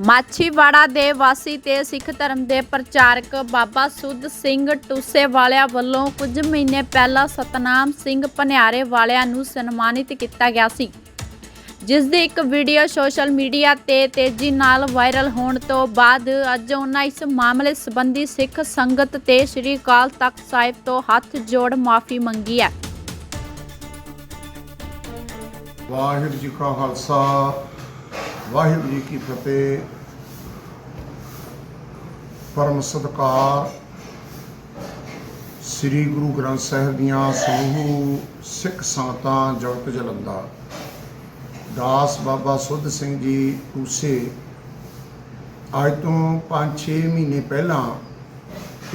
ਮਾਛੀਵਾੜਾ ਦੇ ਵਾਸੀ ਤੇ ਸਿੱਖ ਧਰਮ ਦੇ ਪ੍ਰਚਾਰਕ ਬਾਬਾ ਸੁੱਧ ਸਿੰਘ ਟੂਸੇ ਵਾਲਿਆਂ ਵੱਲੋਂ ਕੁਝ ਮਹੀਨੇ ਪਹਿਲਾਂ ਸਤਨਾਮ ਸਿੰਘ ਭਨਿਆਰੇ ਵਾਲਿਆਂ ਨੂੰ ਸਨਮਾਨਿਤ ਕੀਤਾ ਗਿਆ ਸੀ। ਜਿਸ ਦੀ ਇੱਕ ਵੀਡੀਓ ਸੋਸ਼ਲ ਮੀਡੀਆ ਤੇ ਤੇਜ਼ੀ ਨਾਲ ਵਾਇਰਲ ਹੋਣ ਤੋਂ ਬਾਅਦ ਅੱਜ ਉਹਨਾਂ ਇਸ ਮਾਮਲੇ ਸੰਬੰਧੀ ਸਿੱਖ ਸੰਗਤ ਤੇ ਸ੍ਰੀ ਅਕਾਲ ਤਖਤ ਸਾਹਿਬ ਤੋਂ ਹੱਥ ਜੋੜ ਮਾਫੀ ਮੰਗੀ ਹੈ। ਵਾਹਿਗੁਰੂ ਜੀ ਕਾ ਖਾਲਸਾ ਵਾਹਿਗੁਰੂ ਜੀ ਕੀ ਫਤਿਹ। ਪਰਮ ਸਤਕਾਰ ਸ੍ਰੀ ਗੁਰੂ ਗ੍ਰੰਥ ਸਾਹਿਬ ਦੀਆਂ ਸਮੂਹ ਸਿੱਖ ਸੰਗਤਾਂ ਜਗਤ ਜਲੰਦਾ ਦਾਸ ਬਾਬਾ ਸੁੱਧ ਸਿੰਘ ਜੀ ਟੂਸੇ ਅੱਜ ਤੋਂ 5-6 ਮਹੀਨੇ ਪਹਿਲਾਂ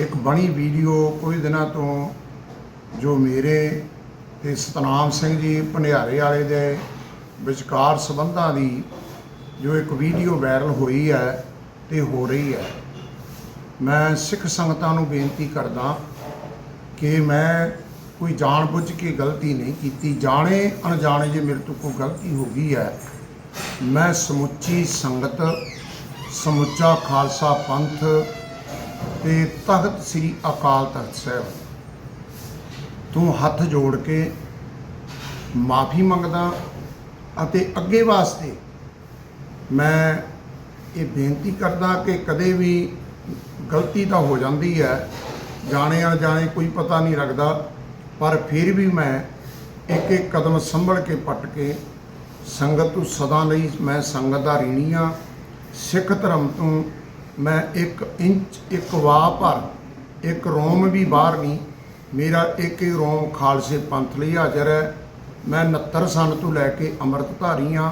ਇੱਕ ਬਣੀ ਵੀਡੀਓ ਕੁਝ ਦਿਨਾਂ ਤੋਂ ਜੋ ਮੇਰੇ ਤੇ ਸਤਨਾਮ ਸਿੰਘ ਜੀ ਭੰਡਿਆਰੇ ਵਾਲੇ ਦੇ ਵਿਚਕਾਰ ਸੰਬੰਧਾਂ ਦੀ ਜੋ ਇੱਕ ਵੀਡੀਓ ਵਾਇਰਲ ਹੋਈ ਹੈ ਤੇ ਹੋ ਰਹੀ ਹੈ। ਮੈਂ ਸਿੱਖ ਸੰਗਤਾਂ ਨੂੰ ਬੇਨਤੀ ਕਰਦਾ ਕਿ ਮੈਂ ਕੋਈ ਜਾਣਬੁੱਝ ਕੇ ਗਲਤੀ ਨਹੀਂ ਕੀਤੀ। ਜਾਣੇ ਅਣਜਾਣੇ ਜੇ ਮੇਰੇ ਤੋਂ ਕੋਈ ਗਲਤੀ ਹੋ ਗਈ ਹੈ, ਮੈਂ ਸਮੁੱਚੀ ਸੰਗਤ, ਸਮੁੱਚਾ ਖਾਲਸਾ ਪੰਥ ਤੇ ਤਖਤ ਸ੍ਰੀ ਅਕਾਲ ਤਖਤ ਸਾਹਿਬ ਤੂੰ ਹੱਥ ਜੋੜ ਕੇ ਮਾਫੀ ਮੰਗਦਾ ਅਤੇ ਅੱਗੇ ਵਾਸਤੇ ਮੈਂ ਇਹ ਬੇਨਤੀ ਕਰਦਾ ਕਿ ਕਦੇ ਵੀ ਗਲਤੀ ਤਾਂ ਹੋ ਜਾਂਦੀ ਹੈ, ਜਾਣੇ ਅਣਜਾਣੇ ਕੋਈ ਪਤਾ ਨਹੀਂ ਲੱਗਦਾ, ਪਰ ਫਿਰ ਵੀ ਮੈਂ ਇੱਕ ਇੱਕ ਕਦਮ ਸੰਭਲ ਕੇ ਪੱਟ ਕੇ ਸੰਗਤ ਤੋਂ ਸਦਾ ਲਈ ਮੈਂ ਸੰਗਤ ਦਾ ਰੀਣੀ ਆ ਸਿੱਖ ਧਰਮ ਤੋਂ ਮੈਂ ਇੱਕ ਇੰਚ, ਇੱਕ ਵਾਹ ਭਰ, ਇੱਕ ਰੋਮ ਵੀ ਬਾਹਰ ਨਹੀਂ, ਮੇਰਾ ਇੱਕ ਹੀ ਰੋਮ ਖਾਲਸੇ ਪੰਥ ਲਈ ਹਾਜ਼ਰ ਹੈ। ਮੈਂ 69 ਸਾਲ ਤੋਂ ਲੈ ਕੇ ਅੰਮ੍ਰਿਤਧਾਰੀ ਹਾਂ।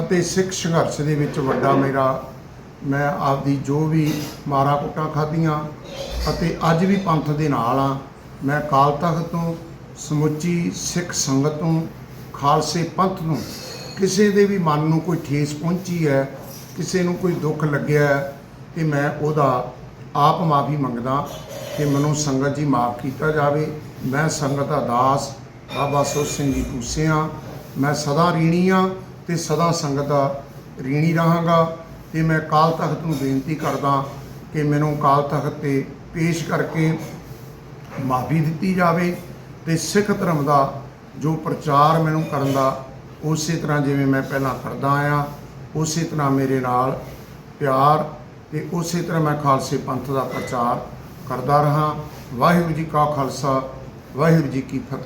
ਅਤੇ ਸਿੱਖ ਸੰਘਰਸ਼ ਦੇ ਵਿੱਚ ਵੱਡਾ ਮੇਰਾ, ਮੈਂ ਆਪਦੀ ਜੋ ਵੀ ਮਾਰਾ ਕੁੱਟਾਂ ਖਾਧੀਆਂ ਅਤੇ ਅੱਜ ਵੀ ਪੰਥ ਦੇ ਨਾਲ ਆ ਮੈਂ ਕਾਲ ਤਖਤ ਤੋਂ, ਸਮੁੱਚੀ ਸਿੱਖ ਸੰਗਤ ਤੋਂ, ਖਾਲਸੇ ਪੰਥ ਨੂੰ ਕਿਸੇ ਦੇ ਵੀ ਮਨ ਨੂੰ ਕੋਈ ਠੇਸ ਪਹੁੰਚੀ ਹੈ, ਕਿਸੇ ਨੂੰ ਕੋਈ ਦੁੱਖ ਲੱਗਿਆ ਹੈ, ਤੇ ਮੈਂ ਉਹਦਾ ਆਪ ਮਾਫੀ ਮੰਗਦਾ ਕਿ ਮੈਨੂੰ ਸੰਗਤ ਜੀ ਮਾਫ ਕੀਤਾ ਜਾਵੇ। ਮੈਂ ਸੰਗਤ ਦਾ ਦਾਸ ਬਾਬਾ ਸੁੱਧ ਸਿੰਘ ਜੀ ਟੂਸਿਆਂ ਮੈਂ ਸਦਾ ਰੀਣੀ ਆ ਤੇ ਸਦਾ ਸੰਗਤ ਦਾ ਰੀਣੀ ਰਹਾਂਗਾ ਤੇ ਮੈਂ ਕਾਲ ਤਖਤ ਨੂੰ ਬੇਨਤੀ ਕਰਦਾ ਕਿ ਮੈਨੂੰ ਕਾਲ ਤਖਤ ਤੇ ਪੇਸ਼ ਕਰਕੇ ਮਾਫੀ ਦਿੱਤੀ ਜਾਵੇ ਤੇ ਸਿੱਖ ਧਰਮ ਦਾ ਜੋ ਪ੍ਰਚਾਰ ਮੈਨੂੰ ਕਰਨ ਦਾ ਉਸੇ ਤਰ੍ਹਾਂ ਜਿਵੇਂ ਮੈਂ ਪਹਿਲਾਂ ਕਰਦਾ ਆਇਆ, ਉਸੇ ਤਰ੍ਹਾਂ ਮੇਰੇ ਨਾਲ ਪਿਆਰ ਤੇ ਉਸੇ ਤਰ੍ਹਾਂ ਮੈਂ ਖਾਲਸੇ ਪੰਥ ਦਾ ਪ੍ਰਚਾਰ ਕਰਦਾ ਰਹਾ। ਵਾਹਿਗੁਰੂ ਜੀ ਕਾ ਖਾਲਸਾ, ਵਾਹਿਗੁਰੂ ਜੀ ਕੀ ਫਤਿਹ।